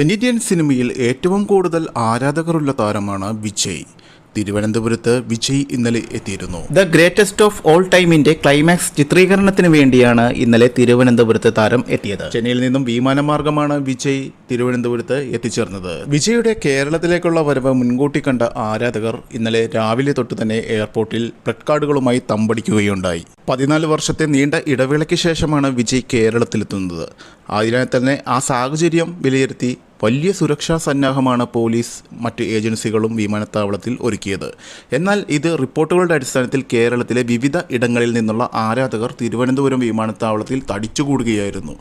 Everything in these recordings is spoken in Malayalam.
തെന്നിന്ത്യൻ സിനിമയിൽ ഏറ്റവും കൂടുതൽ ആരാധകരുള്ള താരമാണ് വിജയ്. തിരുവനന്തപുരത്ത് വിജയ് ഇന്നലെ എത്തിയിരുന്നു. ദ ഗ്രേറ്റസ്റ്റ് ഓഫ് ഓൾ ടൈമിന്റെ ക്ലൈമാക്സ് ചിത്രീകരണത്തിന് വേണ്ടിയാണ് ഇന്നലെ തിരുവനന്തപുരത്ത് താരം എത്തിയത്. ചെന്നൈയിൽ നിന്നും വിമാനമാർഗമാണ് വിജയ് തിരുവനന്തപുരത്ത് എത്തിച്ചേർന്നത്. വിജയുടെ കേരളത്തിലേക്കുള്ള വരവ് മുൻകൂട്ടി കണ്ട ആരാധകർ ഇന്നലെ രാവിലെ തൊട്ട് തന്നെ എയർപോർട്ടിൽ പ്ലഡ് കാർഡുകളുമായി തമ്പടിക്കുകയുണ്ടായി. പതിനാല് വർഷത്തെ നീണ്ട ഇടവേളയ്ക്ക് ശേഷമാണ് വിജയ് കേരളത്തിലെത്തുന്നത്. അതിനാൽ തന്നെ ആ സാഹചര്യം വിലയിരുത്തി വലിയ സുരക്ഷാ സന്നാഹമാണ് പോലീസ് മറ്റ് ഏജൻസികളും വിമാനത്താവളത്തിൽ ഒരുക്കിയത്. എന്നാൽ ഇത് റിപ്പോർട്ടുകളുടെ അടിസ്ഥാനത്തിൽ കേരളത്തിലെ വിവിധ ഇടങ്ങളിൽ നിന്നുള്ള ആരാധകർ തിരുവനന്തപുരം വിമാനത്താവളത്തിൽ തടിച്ചുകൂടുകയായിരുന്നു.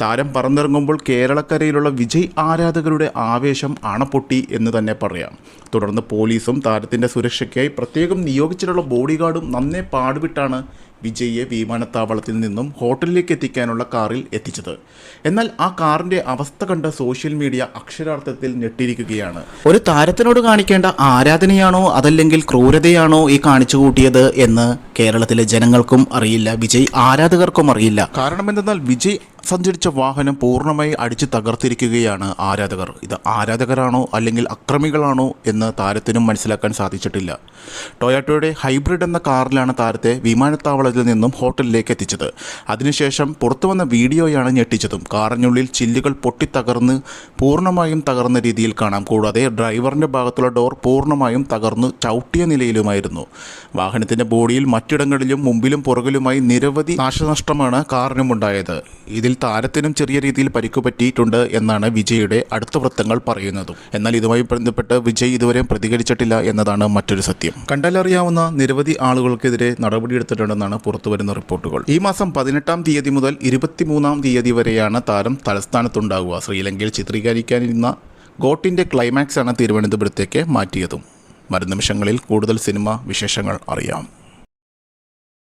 താരം പറന്നിറങ്ങുമ്പോൾ കേരളക്കരയിലുള്ള വിജയ് ആരാധകരുടെ ആവേശം അണപൊട്ടി എന്ന് തന്നെ പറയാം. തുടർന്ന് പോലീസും താരത്തിന്റെ സുരക്ഷയ്ക്കായി പ്രത്യേകം നിയോഗിച്ചിട്ടുള്ള ബോഡിഗാർഡും നന്നേ പാടുവിട്ടാണ് വിജയിയെ വിമാനത്താവളത്തിൽ നിന്നും ഹോട്ടലിലേക്ക് എത്തിക്കാനുള്ള കാറിൽ എത്തിച്ചത്. എന്നാൽ ആ കാറിന്റെ അവസ്ഥ കണ്ട സോഷ്യൽ മീഡിയ അക്ഷരാർത്ഥത്തിൽ ഞെട്ടിയിരിക്കുകയാണ്. ഒരു താരത്തിനോട് കാണിക്കേണ്ട ആരാധനയാണോ അതല്ലെങ്കിൽ ക്രൂരതയാണോ ഈ കാണിച്ചു കൂട്ടിയത് എന്ന് കേരളത്തിലെ ജനങ്ങൾക്കും അറിയില്ല. വിജയ് ആരാധകർക്കും അറിയില്ല. കാരണം എന്തെന്നാൽ വിജയ് സഞ്ചരിച്ച വാഹനം പൂർണമായി അടിച്ച് തകർത്തിരിക്കുകയാണ് ആരാധകർ. ഇത് ആരാധകരാണോ അല്ലെങ്കിൽ അക്രമികളാണോ എന്ന് താരത്തിനും മനസ്സിലാക്കാൻ സാധിച്ചിട്ടില്ല. ടൊയാറ്റോയുടെ ഹൈബ്രിഡ് എന്ന കാറിലാണ് താരത്തെ വിമാനത്താവളത്തിൽ നിന്നും ഹോട്ടലിലേക്ക് എത്തിച്ചത്. അതിനുശേഷം പുറത്തു വന്ന വീഡിയോയാണ് ഞെട്ടിച്ചതും. കാറിനുള്ളിൽ ചില്ലുകൾ പൊട്ടിത്തകർന്ന് പൂർണമായും തകർന്ന രീതിയിൽ കാണാം. കൂടാതെ ഡ്രൈവറിന്റെ ഭാഗത്തുള്ള ഡോർ പൂർണമായും തകർന്നു ചവിട്ടിയ നിലയിലുമായിരുന്നു. വാഹനത്തിന്റെ ബോഡിയിൽ മറ്റിടങ്ങളിലും മുമ്പിലും പുറകിലുമായി നിരവധി നാശനഷ്ടമാണ് കാറിനുമുണ്ടായത്. ഇതിൽ താരത്തിനും ചെറിയ രീതിയിൽ പരിക്കു പറ്റിയിട്ടുണ്ട് എന്നാണ് വിജയുടെ അടുത്ത വൃത്തങ്ങൾ പറയുന്നത്. എന്നാൽ ഇതുമായി ബന്ധപ്പെട്ട് വിജയ് ഇതുവരെ പ്രതികരിച്ചിട്ടില്ല എന്നതാണ് മറ്റൊരു സത്യം. കണ്ടാലറിയാവുന്ന നിരവധി ആളുകൾക്കെതിരെ നടപടിയെടുത്തിട്ടുണ്ടെന്നാണ് പുറത്തുവരുന്ന റിപ്പോർട്ടുകൾ. ഈ മാസം പതിനെട്ടാം തീയതി മുതൽ ഇരുപത്തിമൂന്നാം തീയതി വരെയാണ് താരം തലസ്ഥാനത്തുണ്ടാകുക ശ്രീലങ്കയിൽ ചിത്രീകരിക്കാനിരുന്ന ഗോട്ടിന്റെ ക്ലൈമാക്സ് ആണ് തിരുവനന്തപുരത്തേക്ക് മാറ്റിയതും. വരും നിമിഷങ്ങളിൽ കൂടുതൽ സിനിമ വിശേഷങ്ങൾ അറിയാം.